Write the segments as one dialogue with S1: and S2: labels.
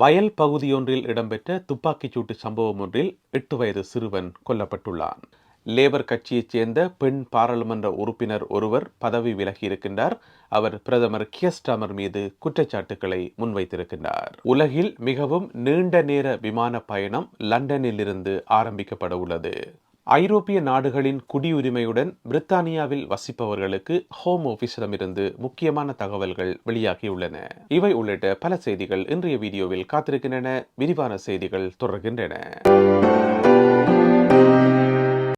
S1: வயல் பகுதியொன்றில் இடம்பெற்ற துப்பாக்கிச்சூட்டு சம்பவம் ஒன்றில் எட்டு வயது சிறுவன் கொல்லப்பட்டுள்ளான். லேபர் கட்சியைச் சேர்ந்த பெண் பாராளுமன்ற உறுப்பினர் ஒருவர் பதவி விலகியிருக்கின்றார். அவர் பிரதமர் கியஸ்டாமர் மீது குற்றச்சாட்டுக்களை முன்வைத்திருக்கின்றார். உலகில் மிகவும் நீண்ட நேர விமான பயணம் லண்டனில் இருந்து ஆரம்பிக்கப்பட உள்ளது ஐரோப்பிய நாடுகளின் குடியுரிமையுடன் பிரித்தானியாவில் வசிப்பவர்களுக்கு ஹோம் ஆஃபீஸிடமிருந்து முக்கியமான தகவல்கள் வெளியாகியுள்ளன. இவை உள்ளிட்ட பல செய்திகள் இன்றைய வீடியோவில் காத்திருக்கின்றன. விரிவான செய்திகள் தொடர்கின்றன.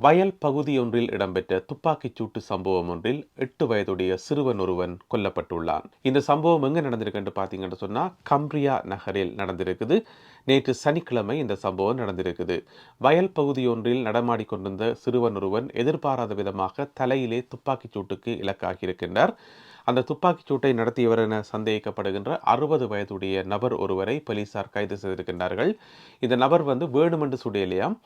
S1: வயல் பகுதியொன்றில் இடம்பெற்ற துப்பாக்கிச் சூட்டு சம்பவம் ஒன்றில் எட்டு வயதுடைய சிறுவன் ஒருவன் கொல்லப்பட்டுள்ளான். இந்த சம்பவம் எங்க நடந்திருக்குன்னு பார்த்தீங்கன்னு சொன்னா கம்ப்ரியா நகரில் நடந்திருக்குது. நேற்று சனிக்கிழமை இந்த சம்பவம் நடந்திருக்குது. வயல் பகுதியொன்றில் நடமாடிக்கொண்டிருந்த சிறுவன் ஒருவன் எதிர்பாராத விதமாக தலையிலே துப்பாக்கிச் சூட்டுக்கு இலக்காகியிருக்கின்றார். அந்த துப்பாக்கிச் சூட்டை நடத்தியவர் என சந்தேகிக்கப்படுகின்ற அறுபது வயதுடைய நபர் ஒருவரை போலீசார் கைது செய்திருக்கின்றார்கள். இந்த நபர் வந்து வேணுமென்று சுடையிலையாம்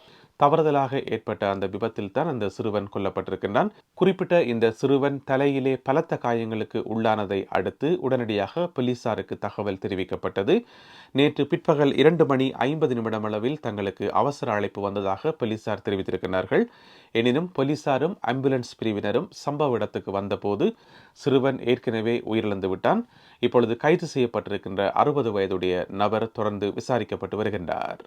S1: தவறுதலாக ஏற்பட்ட அந்த விபத்தில் தான் அந்த சிறுவன் கொல்லப்பட்டிருக்கின்றான். குறிப்பிட்ட இந்த சிறுவன் தலையிலே பலத்த காயங்களுக்கு உள்ளானதை அடுத்து உடனடியாக போலீசாருக்கு தகவல் தெரிவிக்கப்பட்டது. நேற்று பிற்பகல் இரண்டு மணி ஐம்பது நிமிடம் அளவில் தங்களுக்கு அவசர அழைப்பு வந்ததாக போலீசார் தெரிவித்திருக்கிறார்கள் எனினும் போலீசாரும் ஆம்புலன்ஸ் பிரிவினரும் சம்பவ இடத்துக்கு வந்தபோது சிறுவன் ஏற்கனவே உயிரிழந்து விட்டான். இப்பொழுது கைது செய்யப்பட்டிருக்கின்ற அறுபது வயதுடைய நபர் தொடர்ந்து விசாரிக்கப்பட்டு வருகின்றார்.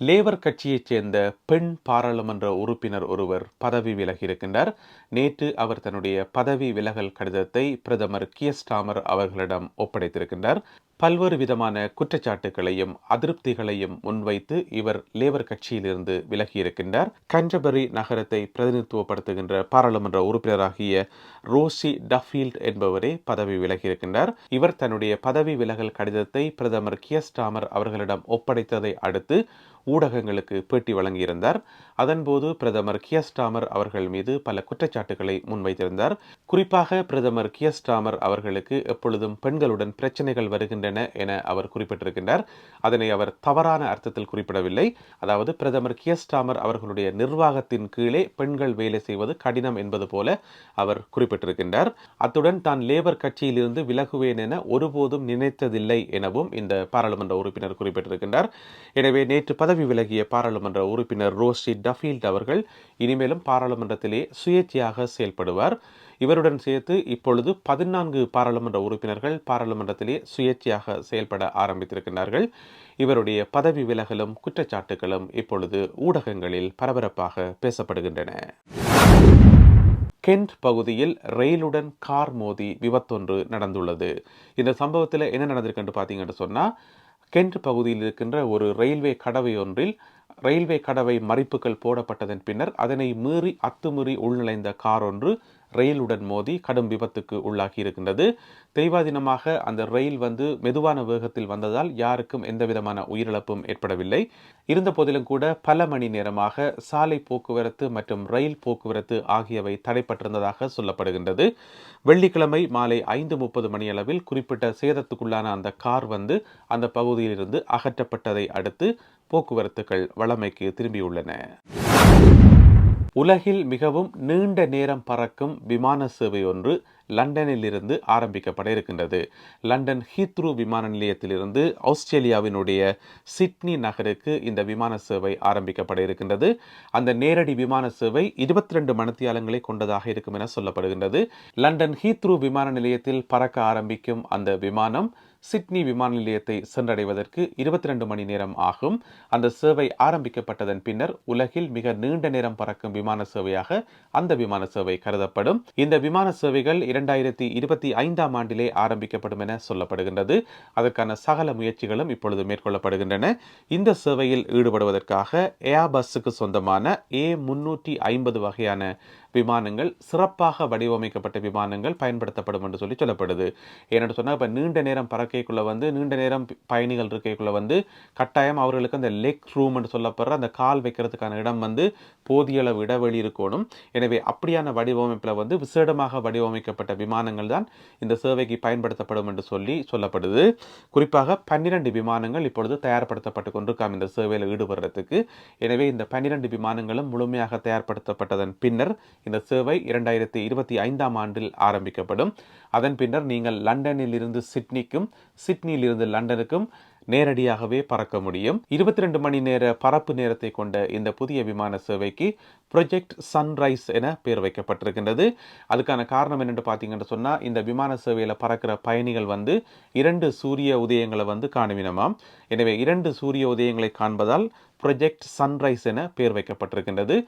S1: லேபர் கட்சியைச் சேர்ந்த பெண் பாராளுமன்ற உறுப்பினர் ஒருவர் பதவி விலகியிருக்கின்றார். நேற்று அவர் தன்னுடைய பதவி விலகல் கடிதத்தை பிரதமர் கியஸ்டாமர் அவர்களிடம் ஒப்படைத்திருக்கின்றார். பல்வேறு விதமான குற்றச்சாட்டுகளையும் அதிருப்திகளையும் முன்வைத்து இவர் லேபர் கட்சியிலிருந்து விலகியிருக்கின்றார். கஞ்சபரி நகரத்தை பிரதிநிதித்துவப்படுத்துகின்ற பாராளுமன்ற உறுப்பினராகிய ரோசி டஃபீல்ட் என்பவரே பதவி விலகியிருக்கின்றார். இவர் தன்னுடைய பதவி விலகல் கடிதத்தை பிரதமர் கியஸ்டாமர் அவர்களிடம் ஒப்படைத்ததை அடுத்து ஊடகங்களுக்கு பேட்டி வழங்கியிருந்தார். அதன்போது பிரதமர் கியஸ்டாமர் அவர்கள் மீது பல குற்றச்சாட்டுகளை முன்வைத்திருந்தார். குறிப்பாக பிரதமர் கியஸ்டாமர் அவர்களுக்கு எப்பொழுதும் பெண்களுடன் பிரச்சனைகள் வருகின்றன என அவர் குறிப்பிட்டிருக்கின்றார். அதனை அவர் தவறான அர்த்தத்தில் குறிப்பிடவில்லை. அதாவது பிரதமர் கியஸ்டாமர் அவர்களுடைய நிர்வாகத்தின் கீழே பெண்கள் வேலை செய்வது கடினம் என்பது போல அவர் குறிப்பிட்டிருக்கின்றார். அத்துடன் தான் லேபர் கட்சியிலிருந்து விலகுவேன் என ஒருபோதும் நினைத்ததில்லை எனவும் இந்த பாராளுமன்ற உறுப்பினர் குறிப்பிட்டிருக்கின்றார். எனவே நேற்று பதவி பதவி விலகிய பாராளுமன்ற உறுப்பினர் ரோஷி டஃபீல்ட் அவர்கள் இனிமேலும் பாராளுமன்றத்திலே சுயேட்சையாக செயல்படுவார். இவருடன் சேர்த்து இப்பொழுது பதினான்கு பாராளுமன்ற உறுப்பினர்கள் பாராளுமன்றத்திலே சுயேட்சையாக செயல்பட ஆரம்பித்திருக்கிறார்கள் இவருடைய பதவி விலகலும் குற்றச்சாட்டுகளும் இப்பொழுது ஊடகங்களில் பரபரப்பாக பேசப்படுகின்றன. கென்ட் பகுதியில் ரயிலுடன் கார் மோதி விபத்தொன்று நடந்துள்ளது. இந்த சம்பவத்தில் என்ன நடந்திருக்குன்னு பார்த்தீங்கன்னு சொன்னால் கென்ட் பகுதியில் இருக்கின்ற ஒரு ரயில்வே கடவை ஒன்றில் ரயில்வே கடவை மறிப்புகள் போடப்பட்டதன் பின்னர் அதனை மீறி அத்துமீறி உள்நுழைந்த கார் ஒன்று ரயிலுடன் மோதி கடும் விபத்துக்கு உள்ளாகி இருக்கின்றது தெய்வாதீனமாக அந்த ரயில் வந்து மெதுவான வேகத்தில் வந்ததால் யாருக்கும் எந்த விதமான உயிரிழப்பும் ஏற்படவில்லை. இருந்த போதிலும் கூட பல மணி நேரமாக சாலை போக்குவரத்து மற்றும் ரயில் போக்குவரத்து ஆகியவை தடைப்பட்டிருந்ததாக சொல்லப்படுகின்றது. வெள்ளிக்கிழமை மாலை ஐந்து முப்பது மணியளவில் குறிப்பிட்ட சேதத்துக்குள்ளான அந்த கார் வந்து அந்த பகுதியிலிருந்து அகற்றப்பட்டதை அடுத்து போக்குவரத்துகள் வளமைக்கு திரும்பியுள்ளன. உலகில் மிகவும் நீண்ட நேரம் பறக்கும் விமான சேவை ஒன்று லண்டனிலிருந்து ஆரம்பிக்கப்பட இருக்கின்றது. லண்டன் ஹீத்ரூ விமான நிலையத்திலிருந்து ஆஸ்திரேலியாவினுடைய சிட்னி நகருக்கு இந்த விமான சேவை ஆரம்பிக்கப்பட இருக்கின்றது. அந்த நேரடி விமான சேவை இருபத்தி ரெண்டு மணித்தியாலங்களை கொண்டதாக இருக்கும் என சொல்லப்படுகின்றது. லண்டன் ஹீத்ரூ விமான நிலையத்தில் பறக்க ஆரம்பிக்கும் அந்த விமானம் சிட்னி விமான நிலையத்தை சென்றடைவதற்கு இருபத்தி ரெண்டு மணி நேரம் ஆகும். அந்த சேவை ஆரம்பிக்கப்பட்டதன் பின்னர் உலகில் மிக நீண்ட நேரம் பறக்கும் விமான சேவையாக அந்த விமான சேவை கருதப்படும். இந்த விமான சேவைகள் இரண்டாயிரத்தி இருபத்தி ஐந்தாம் ஆண்டிலே ஆரம்பிக்கப்படும் என சொல்லப்படுகின்றது. அதற்கான சகல முயற்சிகளும் இப்பொழுது மேற்கொள்ளப்படுகின்றன. இந்த சேவையில் ஈடுபடுவதற்காக ஏர்பஸ்ஸுக்கு சொந்தமான ஏ முன்னூற்றி ஐம்பது வகையான விமானங்கள் சிறப்பாக வடிவமைக்கப்பட்ட விமானங்கள் பயன்படுத்தப்படும் என்று சொல்லி சொல்லப்படுது. ஏனென்று சொன்னால் இப்போ நீண்ட நேரம் பறக்க இருக்கைக்குள்ளே வந்து நீண்ட நேரம் பயணிகள் இருக்கைக்குள்ளே வந்து கட்டாயம் அவர்களுக்கு அந்த லெக் ரூம் என்று சொல்லப்படுற அந்த கால் வைக்கிறதுக்கான இடம் வந்து போதிய அளவு இடைவெளி இருக்கணும். எனவே அப்படியான வடிவமைப்பில் வந்து விசேடமாக வடிவமைக்கப்பட்ட விமானங்கள் தான் இந்த சேவைக்கு பயன்படுத்தப்படும் என்று சொல்லி சொல்லப்படுது. குறிப்பாக பன்னிரண்டு விமானங்கள் இப்பொழுது தயார்படுத்தப்பட்டு கொண்டிருக்காம் இந்த சேவையில் ஈடுபடுறதுக்கு. எனவே இந்த பன்னிரண்டு விமானங்களும் முழுமையாக தயார்படுத்தப்பட்டதன் பின்னர் இந்த சேவை இரண்டாயிரத்தி இருபத்தி ஐந்தாம் ஆண்டில் ஆரம்பிக்கப்படும். அதன் பின்னர் நீங்கள் லண்டனில் இருந்து சிட்னிக்கும் சிட்னியில் இருந்து லண்டனுக்கும் நேரடியாகவே பறக்க முடியும். இருபத்தி ரெண்டு மணி நேர பறப்பு நேரத்தை கொண்ட இந்த புதிய விமான சேவைக்கு ப்ரொஜெக்ட் சன்ரைஸ் என பெயர் வைக்கப்பட்டிருக்கின்றது. அதுக்கான காரணம் என்னென்னு பார்த்தீங்கன்னு சொன்னால் இந்த விமான சேவையில் பறக்கிற பயணிகள் வந்து இரண்டு சூரிய உதயங்களை வந்து காணுவினமாம். எனவே இரண்டு சூரிய உதயங்களை காண்பதால் ப்ரொஜெக்ட் சன்ரைஸ் என பெயர் வைக்கப்பட்டிருக்கின்றது.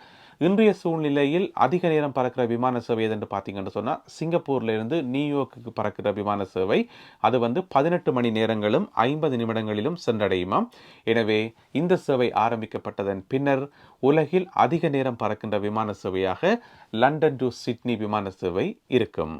S1: இன்றைய சூழ்நிலையில் அதிக நேரம் பறக்கிற விமான சேவை எதுன்னு பார்த்தீங்கன்னு சொன்னால் சிங்கப்பூர்லேருந்து இருந்து பறக்கிற விமான சேவை. அது வந்து பதினெட்டு மணி நேரங்களும் ஐம்பது நிமிடங்களிலும் சென்றடையுமாம் எனவே இந்த சேவை ஆரம்பிக்கப்பட்டதன் பின்னர் உலகில் அதிக நேரம் பறக்கின்ற விமான சேவையாக லண்டன் டு சிட்னி விமான சேவை இருக்கும்.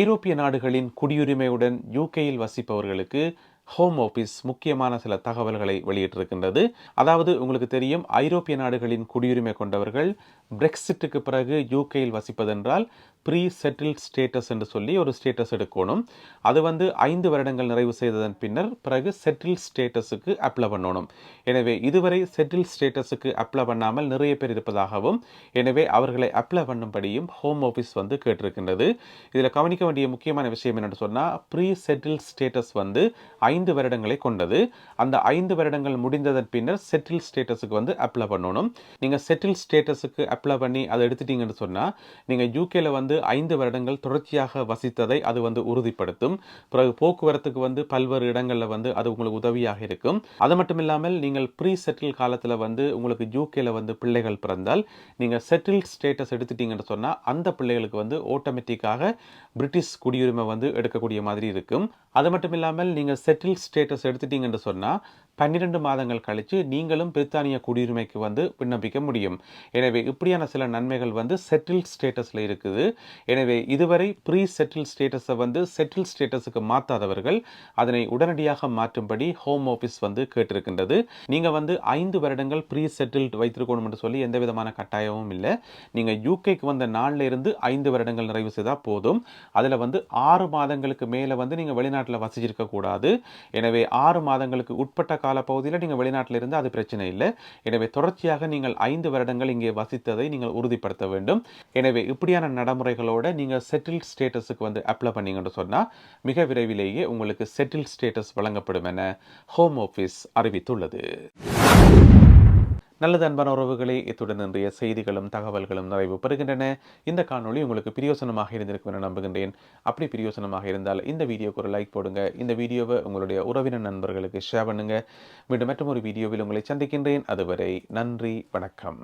S1: ஐரோப்பிய நாடுகளின் குடியுரிமையுடன் யூகேயில் வசிப்பவர்களுக்கு ஹோம் ஆஃபீஸ் முக்கியமான சில தகவல்களை வெளியிட்டிருக்கின்றது. அதாவது உங்களுக்கு தெரியும் ஐரோப்பிய நாடுகளின் குடியுரிமை கொண்டவர்கள் பிரெக்சிட்டுக்கு பிறகு யூகேயில் வசிப்பதென்றால் ப்ரீ செட்டில் ஸ்டேட்டஸ் என்று சொல்லி ஒரு ஸ்டேட்டஸ் எடுக்கணும். அது வந்து ஐந்து வருடங்கள் நிறைவு செய்ததன் பின்னர் பிறகு செட்டில் ஸ்டேட்டஸுக்கு அப்ளை பண்ணணும். எனவே இதுவரை செட்டில் ஸ்டேட்டஸுக்கு அப்ளை பண்ணாமல் நிறைய பேர் இருப்பதாகவும் எனவே அவர்களை அப்ளை பண்ணும்படியும் ஹோம் ஆஃபீஸ் வந்து கேட்டிருக்கின்றது. இதில் கவனிக்க வேண்டிய முக்கியமான விஷயம் என்னென்னு சொன்னால் ப்ரீ செட்டில் ஸ்டேட்டஸ் வந்து ஐந்து வருடங்களை கொண்டது. அந்த ஐந்து வருடங்கள் முடிந்ததன் பின்னர் செட்டில் ஸ்டேட்டஸுக்கு வந்து அப்ளை பண்ணணும். நீங்கள் செட்டில் ஸ்டேட்டஸுக்கு அப்ளை பண்ணி அதை எடுத்துட்டீங்கன்னு சொன்னால் நீங்கள் யூகேல வந்து ஐந்து வருடங்கள் தொடர்ச்சியாக வசித்ததை அது வந்து உறுதிப்படுத்தும். பிறகு போக்குவரத்துக்கு வந்து பல்வேறு இடங்களில் வந்து அது உங்களுக்கு உதவியாக இருக்கும். அது மட்டும் இல்லாமல் நீங்கள் ப்ரீ செட்டில் காலத்தில் வந்து உங்களுக்கு யூகேல வந்து பிள்ளைகள் பிறந்தால் நீங்கள் செட்டில் ஸ்டேட்டஸ் எடுத்துட்டீங்கன்னு சொன்னால் அந்த பிள்ளைகளுக்கு வந்து ஆட்டோமேட்டிக்காக பிரிட்டிஷ் குடியுரிமை வந்து எடுக்கக்கூடிய மாதிரி இருக்கும். அது மட்டும் இல்லாமல் நீங்கள் செட்டில் ஸ்டேட்டஸ் எடுத்துட்டீங்கன்னு சொன்னால் பன்னிரெண்டு மாதங்கள் கழித்து நீங்களும் பிரித்தானிய குடியுரிமைக்கு வந்து விண்ணப்பிக்க முடியும். எனவே இப்படியான சில நன்மைகள் வந்து செட்டில் ஸ்டேட்டஸில் இருக்குது. எனவே இதுவரை ப்ரீ செட்டில் ஸ்டேட்டஸை வந்து செட்டில் ஸ்டேட்டஸுக்கு மாற்றாதவர்கள் அதனை உடனடியாக மாற்றும்படி ஹோம் ஆஃபீஸ் வந்து கேட்டிருக்கின்றது. நீங்கள் வந்து ஐந்து வருடங்கள் ப்ரீ செட்டில்ட் வைத்திருக்கணும் என்று சொல்லி எந்த விதமான கட்டாயமும் இல்லை. நீங்கள் யூகேக்கு வந்த நாளில் இருந்து ஐந்து வருடங்கள் நிறைவு செய்தால் போதும். அதில் வந்து ஆறு மாதங்களுக்கு மேலே வந்து நீங்கள் வெளிநாட்டில் வசிச்சிருக்கக்கூடாது எனவே ஆறு மாதங்களுக்கு உட்பட்ட காலப்பகுதியில் நீங்கள் வெளிநாட்டில் இருந்து அது பிரச்சனை இல்லை. எனவே தொடர்ச்சியாக நீங்கள் ஐந்து வருடங்கள் இங்கே வசித்ததை நீங்கள் உறுதிப்படுத்த வேண்டும். எனவே இப்படியான நடைமுறைகளோட நீங்கள் செட்டில் ஸ்டேட்டஸுக்கு வந்து அப்ளை பண்ணீங்கன்னு சொன்னால் மிக விரைவிலேயே உங்களுக்கு செட்டில் ஸ்டேட்டஸ் வழங்கப்படும் என ஹோம் ஆஃபீஸ் அறிவித்துள்ளது. நல்லது அன்பான உறவுகளே இத்துடன் இன்றைய செய்திகளும் தகவல்களும் நிறைவு பெறுகின்றன. இந்த காணொளி உங்களுக்கு பிரியோசனமாக இருந்திருக்கும் என நம்புகின்றேன். அப்படி பிரியோசனமாக இருந்தால் இந்த வீடியோக்கு ஒரு லைக் போடுங்க. இந்த வீடியோவை உங்களுடைய உறவினர் நண்பர்களுக்கு ஷேர் பண்ணுங்க. மீண்டும் மற்றும் ஒரு வீடியோவில் உங்களை சந்திக்கின்றேன். அதுவரை நன்றி வணக்கம்.